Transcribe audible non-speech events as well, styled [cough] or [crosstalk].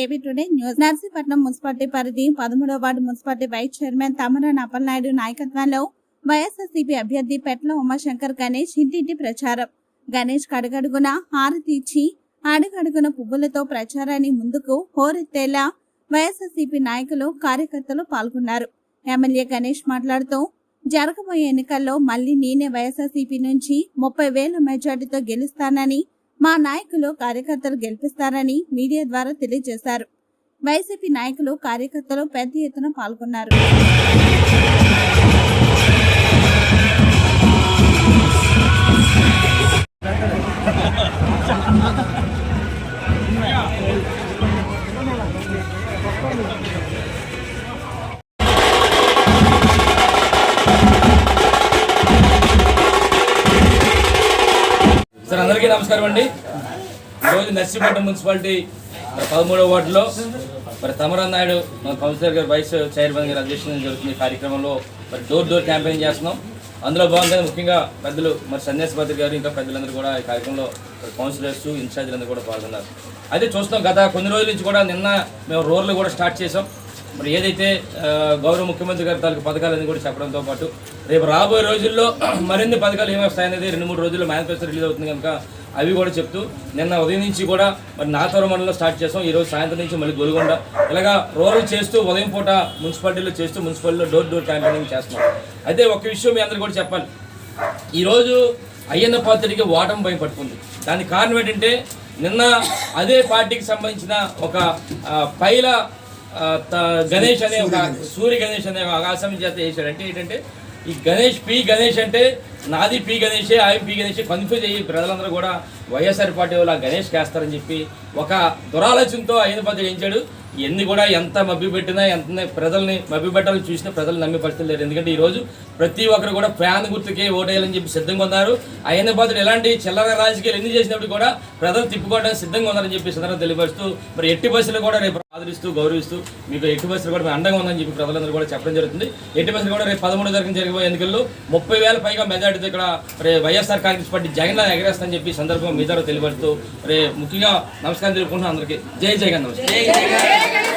AB today news. Narsipatnam municipality పరిధి పదమూడవ ward municipality vice chairman Tamaran Appalanaidu నాయకత్వంలో YSRCP అభ్యర్థి పెట్ల ఉమాశంకర్ గణేష్ ఇంటింటి ప్రచారం. గణేష్ కడుగడుగున హారతి ఇచ్చి అడుగడుగున పువ్వులతో ప్రచారాన్ని ముందుకు హోరెత్తేలా వైఎస్ఆర్సీపీ నాయకులు కార్యకర్తలు పాల్గొన్నారు. ఎమ్మెల్యే గణేష్ మాట్లాడుతూ జరగబోయే ఎన్నికల్లో మళ్ళీ నేనే వైఎస్ఆర్సీపీ నుంచి ముప్పై వేల మెజార్టీతో గెలుస్తానని మా నాయకులు కార్యకర్తలు గెలిపిస్తారని మీడియా ద్వారా తెలియజేశారు. వైసీపీ నాయకులు కార్యకర్తలు పెద్ద ఎత్తున పాల్గొన్నారు. సార్ అందరికీ నమస్కారం అండి. ఈరోజు నర్సీపట్నం మున్సిపాలిటీ మరి పదమూడవ వార్డులో మరి తమరా నాయుడు మన కౌన్సిలర్ గారు వైస్ చైర్మన్ గారు అధ్యక్షతన జరుగుతున్న కార్యక్రమంలో మరి డోర్ డోర్ క్యాంపెయిన్ చేస్తున్నాం. అందులో భాగంగా ముఖ్యంగా పెద్దలు మరి సన్యాసి భద్ర గారు ఇంకా పెద్దలందరూ కూడా ఈ కార్యక్రమంలో కౌన్సిలర్స్ కౌన్సిలర్స్ ఇన్ఛార్జీలందరూ కూడా పాల్గొన్నారు. అయితే చూస్తున్నాం గత కొన్ని రోజుల నుంచి కూడా నిన్న మేము రోడ్లు కూడా స్టార్ట్ చేసాం మరి ఏదైతే గౌరవ ముఖ్యమంత్రి గారి తాలూకు పథకాలన్నీ కూడా చెప్పడంతో పాటు రేపు రాబోయే రోజుల్లో [clears throat] మరిన్ని పథకాలు ఏమి వస్తాయనేది రెండు మూడు రోజుల్లో మేనిఫెస్టో రిలీజ్ అవుతుంది కనుక అవి కూడా చెప్తూ నిన్న ఉదయం నుంచి కూడా మరి నాతోర మండలంలో స్టార్ట్ చేసాం. ఈరోజు సాయంత్రం నుంచి మళ్ళీ గొలుగొండ ఇలాగా రూరల్ చేస్తూ ఉదయం పూట మున్సిపాలిటీలో చేస్తూ మున్సిపాలిటీలో డోర్ డోర్ క్యాంపెయినింగ్ చేస్తున్నాం. అయితే ఒక విషయం మీ అందరికీ కూడా చెప్పాలి. ఈరోజు అయ్యన్న పాత్రుడికి ఓటం భయం పట్టుకుంది. దానికి కారణం ఏంటంటే నిన్న అదే పార్టీకి సంబంధించిన ఒక పైల గణేష్ అనే ఒక సూర్య గణేష్. అనే ఒక ఆకాశం చేత వేశాడు అంటే ఏంటంటే ఈ గణేష్ పి గణేష్ అంటే నాది పి గణేషే ఆయన పి గణేష్ కన్ఫ్యూజ్ అయ్యి ప్రజలందరూ కూడా వైఎస్ఆర్ పార్టీ వాళ్ళు గణేష్ వేస్తారని చెప్పి ఒక దురాలోచనతో అయ్యన్న పాత్ర ఏంచాడు ఎన్ని కూడా ఎంత మభ్య పెట్టినా ఎంత ప్రజల్ని మభ్య పెట్టాలని చూసినా ప్రజలు నమ్మే పరిస్థితి లేదు. ఎందుకంటే ఈ రోజు ప్రతి ఒక్కరు కూడా ఫ్యాన్ గుర్తుకే ఓటేయాలని చెప్పి సిద్ధంగా ఉన్నారు. అయిన బాధలు ఎలాంటి చిల్లర రాజకీయాలు ఎన్ని చేసినప్పుడు కూడా ప్రజలు తిప్పుకోవడానికి సిద్ధంగా ఉన్నారని చెప్పి సందర్భం తెలియపరుస్తూ మరి ఎట్టి బస్సులు కూడా రేపు ఆదరిస్తూ గౌరవిస్తూ మీకు ఎట్టి బస్సులు కూడా మేము అండగా ఉందని చెప్పి ప్రజలందరూ కూడా చెప్పడం జరుగుతుంది. ఎట్టి బస్సులు కూడా రేపు పదమూడు తారీఖున జరిగిపోయే ఎన్నికల్లో ముప్పై వేల పైగా మెజార్టీతో ఇక్కడ మరి వైఎస్ఆర్ కాంగ్రెస్ పార్టీ జగన్లా ఎగరేస్తాని చెప్పి సందర్భంగా మీ ద్వారా తెలియపరుస్తూ ముఖ్యంగా నమస్కారం తెలుపుకుంటున్నాను అందరికీ. జై జగన్ నమస్కారం.